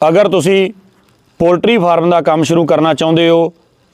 ਅਗਰ ਤੁਸੀਂ poultry farm ਦਾ ਕੰਮ ਸ਼ੁਰੂ ਕਰਨਾ ਚਾਹੁੰਦੇ ਹੋ,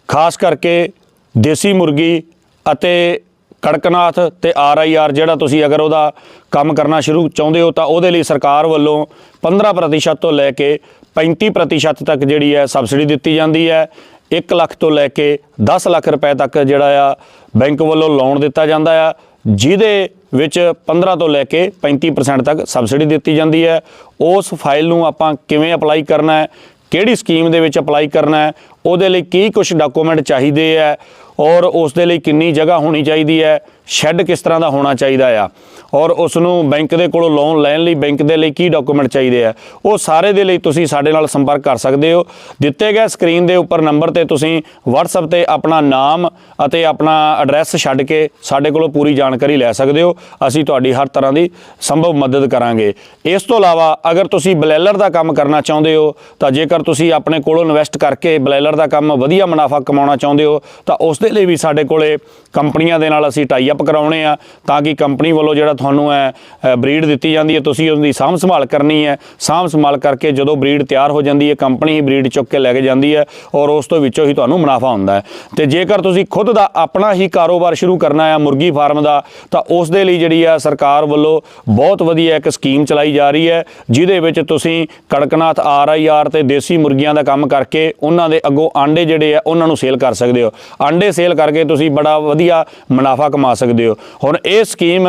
ਖਾਸ ਕਰਕੇ ਦੇਸੀ ਮੁਰਗੀ ਅਤੇ ਕੜਕਨਾਥ ਤੇ ਆਰ ਆਈ ਆਰ ਜਿਹੜਾ ਤੁਸੀਂ ਅਗਰ ਉਹਦਾ ਕੰਮ ਕਰਨਾ ਸ਼ੁਰੂ ਚਾਹੁੰਦੇ ਹੋ, ਤਾਂ ਉਹਦੇ ਲਈ ਸਰਕਾਰ ਵੱਲੋਂ 15% ਤੋਂ ਲੈ ਕੇ 35% ਤੱਕ ਜਿਹੜੀ ਹੈ ਸਬਸਿਡੀ ਦਿੱਤੀ ਜਾਂਦੀ ਹੈ। 1 ਲੱਖ ਤੋਂ ਲੈ ਕੇ 10 ਲੱਖ ਰੁਪਏ ਤੱਕ ਜਿਹੜਾ ਆ ਬੈਂਕ ਵੱਲੋਂ ਲੋਨ ਦਿੱਤਾ ਜਾਂਦਾ ਆ, ਜਿਹਦੇ ਵਿੱਚ 15 ਤੋਂ ਲੈ ਕੇ 35% ਤੱਕ ਸਬਸਿਡੀ ਦਿੱਤੀ ਜਾਂਦੀ ਹੈ। ਉਸ ਫਾਈਲ ਨੂੰ ਆਪਾਂ ਕਿਵੇਂ ਅਪਲਾਈ ਕਰਨਾ ਹੈ? ਕਿਹੜੀ ਸਕੀਮ ਦੇ ਵਿੱਚ ਅਪਲਾਈ ਕਰਨਾ ਹੈ? ਉਹਦੇ ਲਈ ਕੀ ਕੁਝ ਡਾਕੂਮੈਂਟ ਚਾਹੀਦੇ ਹੈ? ਔਰ ਉਸ ਦੇ ਲਈ ਕਿੰਨੀ ਜਗ੍ਹਾ ਹੋਣੀ ਚਾਹੀਦੀ ਹੈ, ਸ਼ੈੱਡ ਕਿਸ ਤਰ੍ਹਾਂ ਦਾ ਹੋਣਾ ਚਾਹੀਦਾ ਆ, ਔਰ ਉਸ ਨੂੰ ਬੈਂਕ ਦੇ ਕੋਲੋਂ ਲੋਨ ਲੈਣ ਲਈ ਬੈਂਕ ਦੇ ਲਈ ਕੀ ਡਾਕੂਮੈਂਟ ਚਾਹੀਦੇ ਆ, ਉਹ ਸਾਰੇ ਦੇ ਲਈ ਤੁਸੀਂ ਸਾਡੇ ਨਾਲ ਸੰਪਰਕ ਕਰ ਸਕਦੇ ਹੋ। ਦਿੱਤੇ ਗਏ ਸਕਰੀਨ ਦੇ ਉੱਪਰ ਨੰਬਰ ਤੇ ਤੁਸੀਂ WhatsApp ਤੇ ਆਪਣਾ ਨਾਮ ਅਤੇ ਆਪਣਾ ਐਡਰੈਸ ਛੱਡ ਕੇ ਸਾਡੇ ਕੋਲੋਂ ਪੂਰੀ ਜਾਣਕਾਰੀ ਲੈ ਸਕਦੇ ਹੋ। ਅਸੀਂ ਤੁਹਾਡੀ ਹਰ ਤਰ੍ਹਾਂ ਦੀ ਸੰਭਵ ਮਦਦ ਕਰਾਂਗੇ। ਇਸ ਤੋਂ ਇਲਾਵਾ ਅਗਰ ਤੁਸੀਂ ਬਲੈਲਰ ਦਾ ਕੰਮ ਕਰਨਾ ਚਾਹੁੰਦੇ ਹੋ, ਤਾਂ ਜੇਕਰ ਤੁਸੀਂ ਆਪਣੇ ਕੋਲੋਂ ਇਨਵੈਸਟ ਕਰਕੇ ਬਲੈਲਰ ਦਾ ਕੰਮ ਵਧੀਆ ਮੁਨਾਫਾ ਕਮਾਉਣਾ ਚਾਹੁੰਦੇ ਹੋ, ਤਾਂ ਉਸ ਦੇ ਵੀ ਸਾਡੇ ਕੋਲੇ ਕੰਪਨੀਆਂ ਦੇ ਨਾਲ ਅਸੀਂ ਟਾਈ ਅਪ ਕਰਾਉਣੇ ਆ ਤਾਂ ਕਿ ਕੰਪਨੀ ਵੱਲੋਂ ਜਿਹੜਾ ਤੁਹਾਨੂੰ ਹੈ ਬਰੀਡ ਦਿੱਤੀ ਜਾਂਦੀ ਹੈ, ਤੁਸੀਂ ਉਹਦੀ ਸਾਂਭ ਸੰਭਾਲ ਕਰਨੀ ਹੈ। ਸਾਂਭ ਸੰਭਾਲ ਕਰਕੇ ਜਦੋਂ ਬਰੀਡ ਤਿਆਰ ਹੋ ਜਾਂਦੀ ਹੈ, ਕੰਪਨੀ ਹੀ ਬਰੀਡ ਚੁੱਕ ਕੇ ਲੈ ਕੇ ਜਾਂਦੀ ਹੈ ਔਰ ਉਸ ਤੋਂ ਵਿੱਚੋਂ ਹੀ ਤੁਹਾਨੂੰ ਮੁਨਾਫਾ ਹੁੰਦਾ ਹੈ। ਤੇ ਜੇਕਰ ਤੁਸੀਂ ਖੁਦ ਦਾ ਆਪਣਾ ਹੀ ਕਾਰੋਬਾਰ ਸ਼ੁਰੂ ਕਰਨਾ ਹੈ ਮੁਰਗੀ ਫਾਰਮ ਦਾ, ਤਾਂ ਉਸ ਦੇ ਲਈ ਜਿਹੜੀ ਹੈ ਸਰਕਾਰ ਵੱਲੋਂ ਬਹੁਤ ਵਧੀਆ ਇੱਕ ਸਕੀਮ ਚਲਾਈ ਜਾ ਰਹੀ ਹੈ, ਜਿਹਦੇ ਵਿੱਚ ਤੁਸੀਂ ਕੜਕਨਾਥ ਆਰ ਆਈ ਆਰ ਤੇ ਦੇਸੀ ਮੁਰਗੀਆਂ ਦਾ ਕੰਮ ਕਰਕੇ ਉਹਨਾਂ ਦੇ ਅੱਗੋਂ ਆਂਡੇ ਜਿਹੜੇ ਆ, ਉਹਨਾਂ ਨੂੰ ਸੇਲ ਕਰ ਸਕਦੇ ਹੋ। ਆਂਡੇ ਸੇਲ ਕਰਕੇ ਤੁਸੀਂ ਬੜਾ ਵਧੀਆ ਮੁਨਾਫਾ ਕਮਾ ਸਕਦੇ ਹੋ। ਹੁਣ ਇਹ ਸਕੀਮ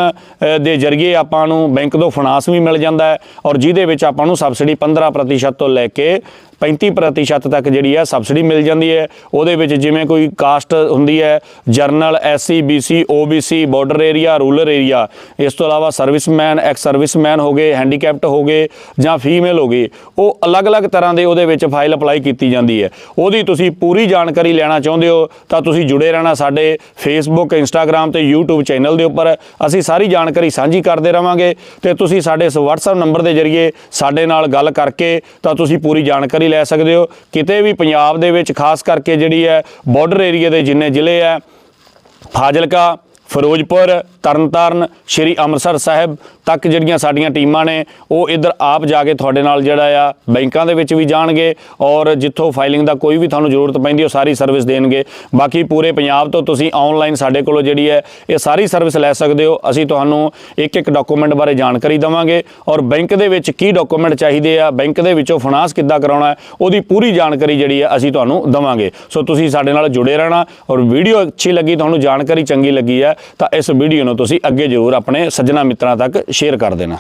ਦੇ ਜ਼ਰੀਏ ਆਪਾਂ ਨੂੰ ਬੈਂਕ ਤੋਂ ਫਾਈਨਾਂਸ ਵੀ ਮਿਲ ਜਾਂਦਾ ਹੈ ਔਰ ਜਿਹਦੇ ਵਿੱਚ ਆਪਾਂ ਨੂੰ ਸਬਸਿਡੀ 15% ਤੋਂ ਲੈ ਕੇ 35% ਤੱਕ ਜਿਹੜੀ ਹੈ ਸਬਸਿਡੀ ਮਿਲ ਜਾਂਦੀ ਹੈ। ਉਹਦੇ ਵਿੱਚ ਜਿਵੇਂ ਕੋਈ ਕਾਸਟ ਹੁੰਦੀ ਹੈ, general SC BC OBC border area, rural area, ਇਸ ਤੋਂ ਇਲਾਵਾ ਸਰਵਿਸਮੈਨ, ਐਕਸ ਸਰਵਿਸਮੈਨ ਹੋ ਗਏ, ਹੈਂਡੀਕੈਪਟ ਹੋ ਗਏ ਜਾਂ ਫੀਮੇਲ ਹੋ ਗਏ, ਉਹ ਅਲੱਗ-ਅਲੱਗ ਤਰ੍ਹਾਂ ਦੇ ਉਹਦੇ ਵਿੱਚ ਫਾਈਲ ਅਪਲਾਈ ਕੀਤੀ ਜਾਂਦੀ ਹੈ। ਉਹਦੀ ਤੁਸੀਂ ਪੂਰੀ ਜਾਣਕਾਰੀ ਲੈਣਾ ਚਾਹੁੰਦੇ ਹੋ ਤਾਂ ਤੁਸੀਂ ਜੁੜੇ ਰਹਿਣਾ ਸਾਡੇ ਫੇਸਬੁੱਕ ਇੰਸਟਾਗ੍ਰam ਤੇ YouTube ਚੈਨਲ ਦੇ ਉੱਪਰ। ਅਸੀਂ ਸਾਰੀ ਜਾਣਕਾਰੀ ਸਾਂਝੀ ਕਰਦੇ ਰਵਾਂਗੇ ਤੇ ਤੁਸੀਂ ਸਾਡੇ ਇਸ WhatsApp ਨੰਬਰ ਦੇ ਜ਼ਰੀਏ ਸਾਡੇ ਨਾਲ ਗੱਲ ਕਰਕੇ ਤਾਂ ਤੁਸੀਂ ਪੂਰੀ ਜਾਣਕਾਰੀ ਲੈ ਸਕਦੇ ਹੋ। ਕਿਤੇ ਵੀ ਪੰਜਾਬ ਦੇ ਵਿੱਚ, ਖਾਸ ਕਰਕੇ ਜਿਹੜੀ ਹੈ ਬਾਰਡਰ ਏਰੀਆ ਦੇ ਜਿੰਨੇ ਜ਼ਿਲ੍ਹੇ ਹੈ, ਫਾਜ਼ਿਲਕਾ, ਫਿਰੋਜ਼ਪੁਰ ਤਰਨਤਾਰਨ ਸ਼੍ਰੀ ਅੰਮ੍ਰਿਤਸਰ ਸਾਹਿਬ ਤੱਕ ਜਿਹੜੀਆਂ ਸਾਡੀਆਂ ਟੀਮਾਂ ਨੇ, ਉਹ ਇੱਧਰ ਆਪ ਜਾ ਕੇ ਤੁਹਾਡੇ ਨਾਲ ਜਿਹੜਾ ਆ, ਬੈਂਕਾਂ ਦੇ ਵਿੱਚ ਵੀ ਜਾਣਗੇ ਔਰ ਜਿੱਥੋਂ ਫਾਈਲਿੰਗ ਦਾ ਕੋਈ ਵੀ ਤੁਹਾਨੂੰ ਜ਼ਰੂਰਤ ਪੈਂਦੀ, ਉਹ ਸਾਰੀ ਸਰਵਿਸ ਦੇਣਗੇ। ਬਾਕੀ ਪੂਰੇ ਪੰਜਾਬ ਤੋਂ ਤੁਸੀਂ ਆਨਲਾਈਨ ਸਾਡੇ ਕੋਲੋਂ ਜਿਹੜੀ ਹੈ, ਇਹ ਸਾਰੀ ਸਰਵਿਸ ਲੈ ਸਕਦੇ ਹੋ। ਅਸੀਂ ਤੁਹਾਨੂੰ ਇੱਕ ਇੱਕ ਡਾਕੂਮੈਂਟ ਬਾਰੇ ਜਾਣਕਾਰੀ ਦਵਾਂਗੇ ਔਰ ਬੈਂਕ ਦੇ ਵਿੱਚ ਕੀ ਡਾਕੂਮੈਂਟ ਚਾਹੀਦੇ ਆ, ਬੈਂਕ ਦੇ ਵਿੱਚੋਂ ਫਾਈਨਾਂਸ ਕਿੱਦਾਂ ਕਰਾਉਣਾ ਹੈ ਉਹਦੀ ਪੂਰੀ ਜਾਣਕਾਰੀ ਜਿਹੜੀ ਹੈ, ਅਸੀਂ ਤੁਹਾਨੂੰ ਦਵਾਂਗੇ। ਸੋ ਤੁਸੀਂ ਸਾਡੇ ਨਾਲ ਜੁੜੇ ਰਹਿਣਾ ਔਰ ਵੀਡੀਓ ਅੱਛੀ ਲੱਗੀ, ਤੁਹਾਨੂੰ ਜਾਣਕਾਰੀ ਚੰਗੀ ਲੱਗੀ ਹੈ, ਤਾਂ ਇਸ ਵੀਡੀਓ ਨੂੰ ਤੁਸੀਂ ਅੱਗੇ ਜ਼ਰੂਰ ਆਪਣੇ ਸੱਜਣਾ ਮਿੱਤਰਾਂ ਤੱਕ ਸ਼ੇਅਰ ਕਰ ਦੇਣਾ।